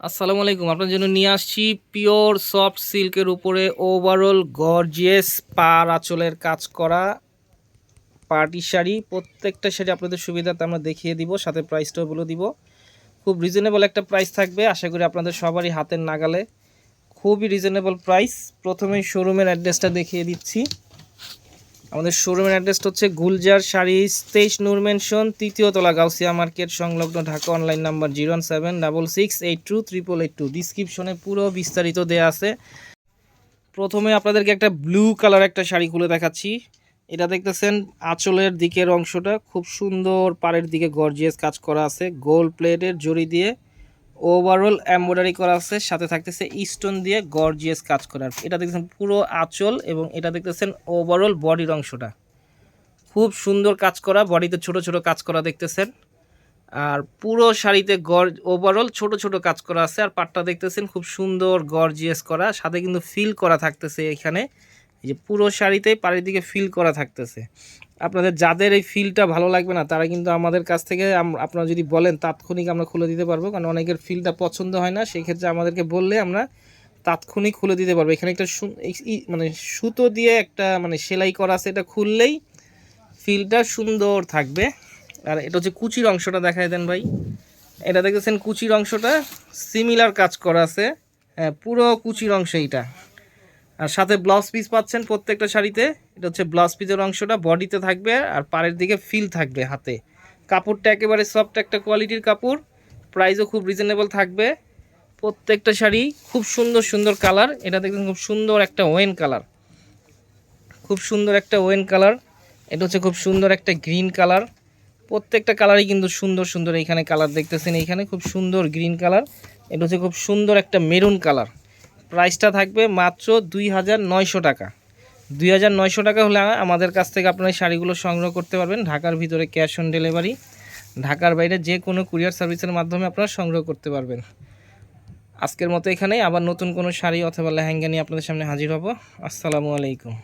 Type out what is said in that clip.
আসসালামু আলাইকুম। আপনার জন্য নিয়ে আসছি পিওর সফট সিল্কের উপরে ওভারঅল গর্জিয়াস পার আঁচলের কাজ করা পার্টি শাড়ি। প্রত্যেকটা শাড়ি আপনাদের সুবিধাতে আমরা দেখিয়ে দিব, সাথে প্রাইসটাও বলে দিব। খুব রিজনেবল একটা প্রাইস থাকবে। আশা করি আপনাদের সবারই হাতের নাগালে খুবই রিজনেবল প্রাইস প্রথমেই শোরুমের অ্যাড্রেসটা দেখিয়ে দিচ্ছি। আমাদের শোরুমের অ্যাড্রেসটা হচ্ছে গুলজার শাড়ি তেইশ নূর মেনশন তৃতীয় তলা গাউসিয়া মার্কেট সংলগ্ন Dhaka online number zero one seven double six eight two triple eight two ডিসক্রিপশনে পুরো বিস্তারিত দেওয়া আছে। প্রথমে আপনাদেরকে একটা ব্লু কালার একটা শাড়ি খুলে দেখাচ্ছি। এটা দেখতেছেন আঁচলের দিকের অংশটা। খুব সুন্দর পাড়ের দিকে গর্জিয়াস কাজ করা আছে। গোল প্লেটের জড়ি দিয়ে ওভারঅল এমব্রয়ডারি করা আছে, সাথে থাকতেছে স্টোন দিয়ে গর্জিয়াস কাজ করার এটা দেখতেছেন পুরো আঁচল এবং এটা দেখতেছেন ওভারঅল বডির অংশটা। খুব সুন্দর কাজ করা বডিতে ছোট ছোট কাজ করা দেখতেছেন। আর পুরো শাড়িতে গর ওভারঅল ছোট ছোট কাজ করা আছে, আর পাটটা দেখতেছেন খুব সুন্দর গর্জিয়াস করা, সাথে কিন্তু ফিল করা থাকতেছে এখানে। এই যে পুরো শাড়িতেই পাড়ির দিকে ফিল করা থাকতেছে। আপনাদের যাদের এই ফিলটা ভালো লাগবে না, তারা কিন্তু আমাদের কাছ থেকে আপনারা যদি বলেন তাৎক্ষণিক আমরা খুলে দিতে পারব, কারণ অনেকের ফিলটা পছন্দ হয় না সেই ক্ষেত্রে আমাদেরকে বললে আমরা তাৎক্ষণিক খুলে দিতে পারব। এখানে একটা মানে সুতো দিয়ে একটা মানে সেলাই করা আছে, এটা খুললেই ফিলটা সুন্দর থাকবে। আর এটা হচ্ছে কুচির অংশটা দেখাই দেন ভাই। এটা দেখতেছেন কুচির অংশটা? সিমিলার কাজ করা আছে। হ্যাঁ পুরো কুচির অংশ এইটা। আর সাথে ব্লাউজ পিস পাচ্ছেন প্রত্যেকটা শাড়িতে। এটা হচ্ছে ব্লাউজ পিসের অংশটা বডিতে থাকবে আর পাড়ের দিকে ফিল থাকবে হাতে। কাপড়টা একেবারে সফট একটা কোয়ালিটির কাপড় প্রাইসও খুব রিজনেবল থাকবে। প্রত্যেকটা শাড়ি খুব সুন্দর সুন্দর কালার এটা দেখবেন খুব সুন্দর একটা ওয়েন কালার খুব সুন্দর একটা ওয়েন কালার এটা হচ্ছে খুব সুন্দর একটা গ্রিন কালার প্রত্যেকটা কালারই কিন্তু সুন্দর সুন্দর এইখানে কালার দেখতেছেন এইখানে খুব সুন্দর গ্রিন কালার এটা হচ্ছে খুব সুন্দর একটা মেরুন কালার প্রাইসটা থাকবে মাত্র দুই হাজার নয়শো টাকা। দুই হাজার নয়শো টাকা হলে আমাদের কাছ থেকে আপনার শাড়িগুলো সংগ্রহ করতে পারবেন। ঢাকার ভিতরে ক্যাশ অন ডেলিভারি। ঢাকার বাইরে যে কোনো কুরিয়ার সার্ভিসের মাধ্যমে আপনারা সংগ্রহ করতে পারবেন। আজকের মতো এখানেই। আবার নতুন কোনো শাড়ি অথবা লেহেঙ্গা নিয়ে আপনাদের সামনে হাজির হব। আসসালামু আলাইকুম।